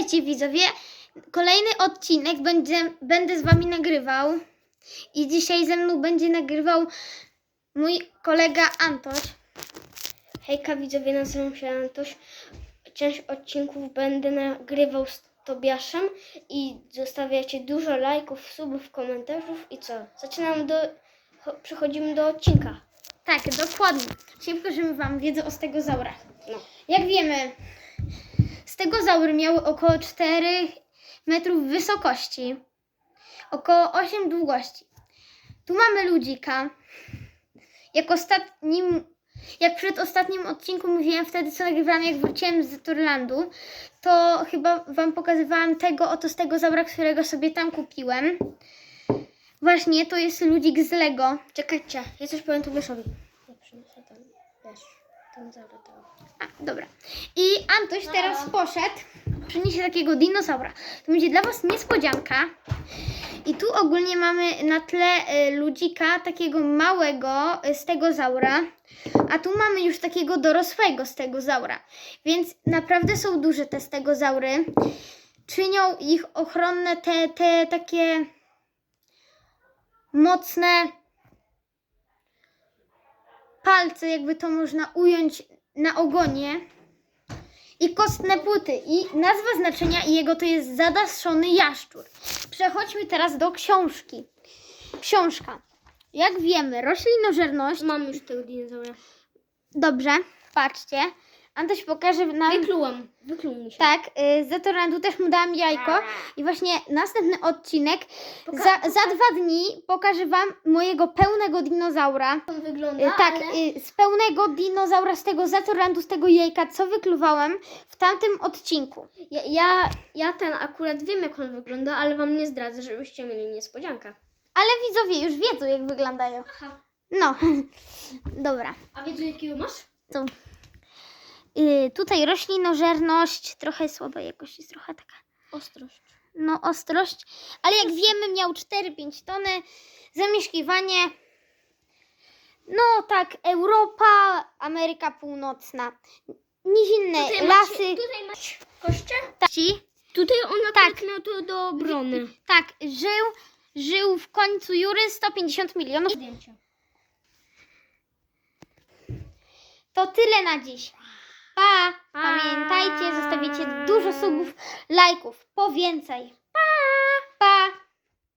Witajcie widzowie. Kolejny odcinek będzie, będę z wami nagrywał. I dzisiaj ze mną będzie nagrywał mój kolega Antoś. Hejka widzowie, nazywam się Antoś. Część odcinków będę nagrywał z Tobiaszem i zostawiacie dużo lajków, subów, komentarzów i co? Zaczynam do... cho- Przechodzimy do odcinka. Tak, dokładnie. Dzisiaj pokażemy wam wiedzę o stegozaurach. No. Jak wiemy, stegozaury miały około 4 metrów wysokości, około 8 długości. Tu mamy ludzika. Jak ostatnim, jak przed ostatnim odcinku mówiłem wtedy, co nagrywałam, jak wróciłem z Turlandu, to chyba wam pokazywałam tego oto stegozaura, którego sobie tam kupiłem. Właśnie, to jest ludzik z Lego. Czekajcie, ja coś powiem Tobiaszowi. Ja przyniosę tam, tam to. A, dobra. I Antoś teraz poszedł, przyniesie takiego dinozaura. To będzie dla Was niespodzianka. I tu ogólnie mamy na tle y, ludzika, takiego małego y, stegozaura, a tu mamy już takiego dorosłego stegozaura. Więc naprawdę są duże te stegozaury. Czynią ich ochronne te, te takie mocne palce, jakby to można ująć na ogonie i kostne płyty. I nazwa znaczenia jego to jest zadaszony jaszczur. Przechodźmy teraz do książki. Książka. Jak wiemy, roślinożerność. Mam już tego dinozaura. Dobrze, patrzcie. Antoś pokaże nam. Wyklułam, wykluł mi się. Tak, y, za Torandu też mu dałam jajko. I właśnie następny odcinek. Poka- Za, za dwa dni pokażę Wam mojego pełnego dinozaura. On wygląda, Y, tak, ale... y, z pełnego dinozaura, z tego zatorandu, z tego jajka, co wykluwałem w tamtym odcinku. Ja, ja, ja ten akurat wiem jak on wygląda, ale wam nie zdradzę, żebyście mieli niespodziankę. Ale widzowie już wiedzą, jak wyglądają. Aha. No, dobra. A wiedzą jakiego masz? To, y, tutaj roślinożerność, trochę słaba jakość, jest trochę taka, Ostrość. no, ostrość. Ale jak wiemy, miał 4-5 tony. Zamieszkiwanie, no tak, Europa, Ameryka Północna. Nizinne Tutaj lasy, Macie, tutaj masz koście? ci. Tutaj on Tak. miał to do obrony. Tak, żył, żył w końcu Jury 150 milionów. To tyle na dziś. Pa! Pa! Pamiętajcie, zostawicie dużo subów, lajków, po więcej. Pa! Pa!